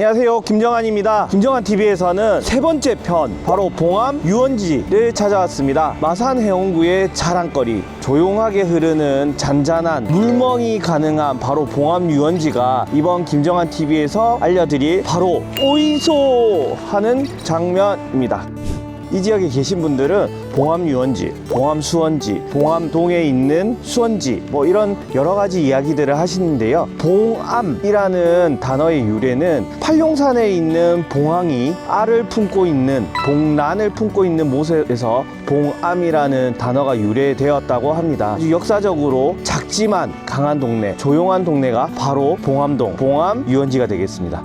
안녕하세요. 김정환입니다. 김정환 TV에서는 세 번째 편 바로 봉암 유원지를 찾아왔습니다. 마산 해운구의 자랑거리 조용하게 흐르는 잔잔한 물멍이 가능한 바로 봉암 유원지가 이번 김정환 TV에서 알려드릴 바로 오이소 하는 장면입니다 이 지역에 계신 분들은 봉암 유원지, 봉암 수원지, 봉암 동에 있는 수원지 뭐 이런 여러 가지 이야기들을 하시는데요. 봉암이라는 단어의 유래는 팔룡산에 있는 봉황이 알을 품고 있는 봉란을 품고 있는 모습에서 봉암이라는 단어가 유래되었다고 합니다. 역사적으로 작지만 강한 동네, 조용한 동네가 바로 봉암동, 봉암 유원지가 되겠습니다.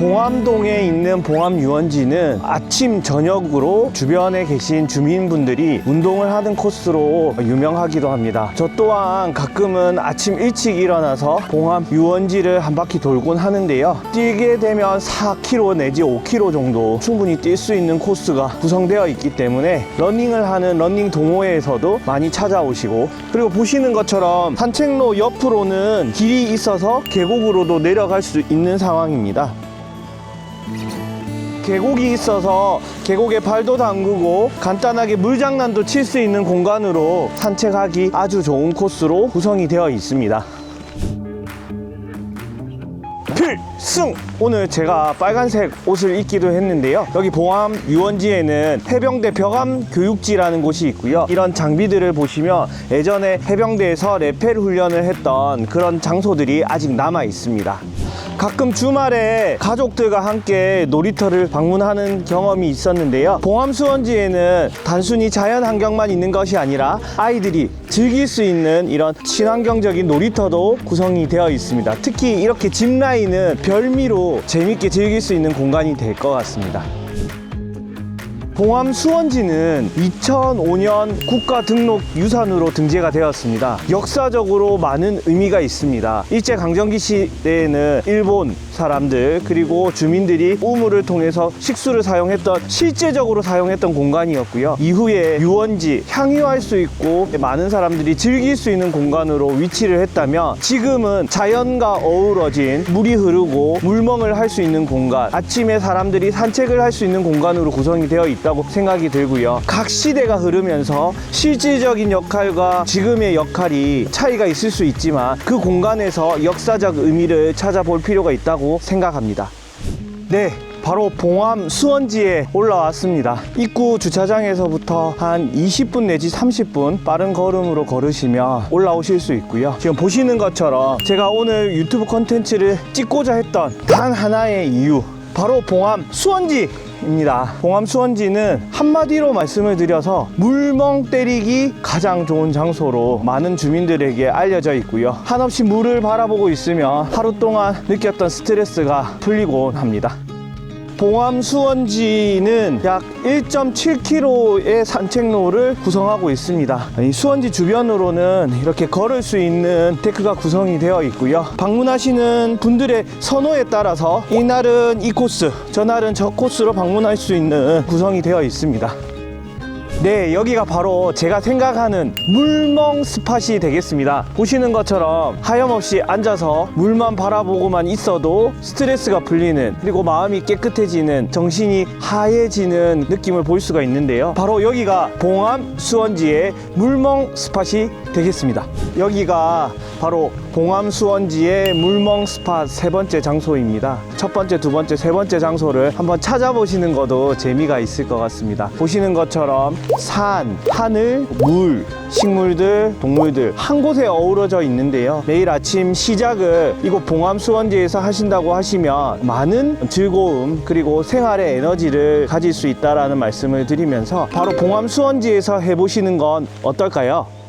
봉암동에 있는 봉암 유원지는 아침 저녁으로 주변에 계신 주민분들이 운동을 하는 코스로 유명하기도 합니다. 저 또한 가끔은 아침 일찍 일어나서 봉암 유원지를 한 바퀴 돌곤 하는데요. 뛰게 되면 4km 내지 5km 정도 충분히 뛸 수 있는 코스가 구성되어 있기 때문에 러닝을 하는 러닝 동호회에서도 많이 찾아오시고 그리고 보시는 것처럼 산책로 옆으로는 길이 있어서 계곡으로도 내려갈 수 있는 상황입니다. 계곡이 있어서 계곡에 발도 담그고 간단하게 물장난도 칠 수 있는 공간으로 산책하기 아주 좋은 코스로 구성이 되어 있습니다. 필승! 오늘 제가 빨간색 옷을 입기도 했는데요. 여기 봉암 유원지에는 해병대 벽암 교육지라는 곳이 있고요. 이런 장비들을 보시면 예전에 해병대에서 레펠 훈련을 했던 그런 장소들이 아직 남아 있습니다. 가끔 주말에 가족들과 함께 놀이터를 방문하는 경험이 있었는데요. 봉암 수원지에는 단순히 자연 환경만 있는 것이 아니라 아이들이 즐길 수 있는 이런 친환경적인 놀이터도 구성이 되어 있습니다. 특히 이렇게 짚라인은 별미로 재밌게 즐길 수 있는 공간이 될 것 같습니다. 봉암 수원지는 2005년 국가 등록 유산으로 등재가 되었습니다. 역사적으로 많은 의미가 있습니다. 일제 강점기 시대에는 일본 사람들 그리고 주민들이 우물을 통해서 식수를 사용했던 실제적으로 사용했던 공간이었고요. 이후에 유원지 향유할 수 있고 많은 사람들이 즐길 수 있는 공간으로 위치를 했다면 지금은 자연과 어우러진 물이 흐르고 물멍을 할 수 있는 공간 아침에 사람들이 산책을 할 수 있는 공간으로 구성이 되어 있다고 생각이 들고요. 각 시대가 흐르면서 실질적인 역할과 지금의 역할이 차이가 있을 수 있지만 그 공간에서 역사적 의미를 찾아볼 필요가 있다고 생각합니다. 네. 바로 봉암 수원지에 올라왔습니다. 입구 주차장에서부터 한 20분 내지 30분 빠른 걸음으로 걸으시면 올라오실 수 있고요. 지금 보시는 것처럼 제가 오늘 유튜브 컨텐츠를 찍고자 했던 단 하나의 이유 바로 봉암 수원지 입니다. 봉암 수원지는 한마디로 말씀을 드려서 물멍 때리기 가장 좋은 장소로 많은 주민들에게 알려져 있고요. 한없이 물을 바라보고 있으면 하루 동안 느꼈던 스트레스가 풀리곤 합니다. 봉암 수원지는 약 1.7km의 산책로를 구성하고 있습니다. 이 수원지 주변으로는 이렇게 걸을 수 있는 데크가 구성이 되어 있고요. 방문하시는 분들의 선호에 따라서 이날은 이 코스, 저날은 저 코스로 방문할 수 있는 구성이 되어 있습니다. 네, 여기가 바로 제가 생각하는 물멍 스팟이 되겠습니다. 보시는 것처럼 하염없이 앉아서 물만 바라보고만 있어도 스트레스가 풀리는 그리고 마음이 깨끗해지는 정신이 하얘지는 느낌을 볼 수가 있는데요. 바로 여기가 봉암 수원지의 물멍 스팟이 되겠습니다. 여기가 바로 봉암 수원지의 물멍 스팟 세 번째 장소입니다. 첫 번째, 두 번째, 세 번째 장소를 한번 찾아보시는 것도 재미가 있을 것 같습니다. 보시는 것처럼 산, 하늘, 물, 식물들, 동물들 한 곳에 어우러져 있는데요. 매일 아침 시작을 이곳 봉암 수원지에서 하신다고 하시면 많은 즐거움 그리고 생활의 에너지를 가질 수 있다라는 말씀을 드리면서 바로 봉암 수원지에서 해보시는 건 어떨까요?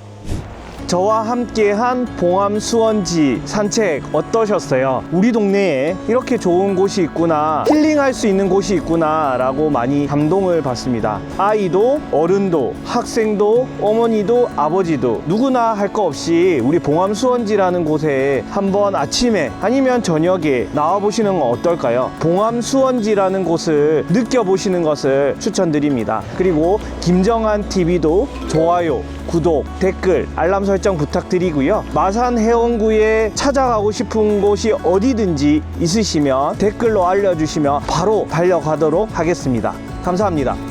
저와 함께한 봉암 수원지 산책 어떠셨어요? 우리 동네에 이렇게 좋은 곳이 있구나 힐링할 수 있는 곳이 있구나 라고 많이 감동을 받습니다 아이도 어른도 학생도 어머니도 아버지도 누구나 할 거 없이 우리 봉암 수원지라는 곳에 한번 아침에 아니면 저녁에 나와 보시는 건 어떨까요? 봉암 수원지라는 곳을 느껴보시는 것을 추천드립니다 그리고 김정한 TV도 좋아요 구독, 댓글, 알람 설정 설정 부탁드리고요. 마산 해원구에 찾아가고 싶은 곳이 어디든지 있으시면 댓글로 알려주시면 바로 달려가도록 하겠습니다. 감사합니다.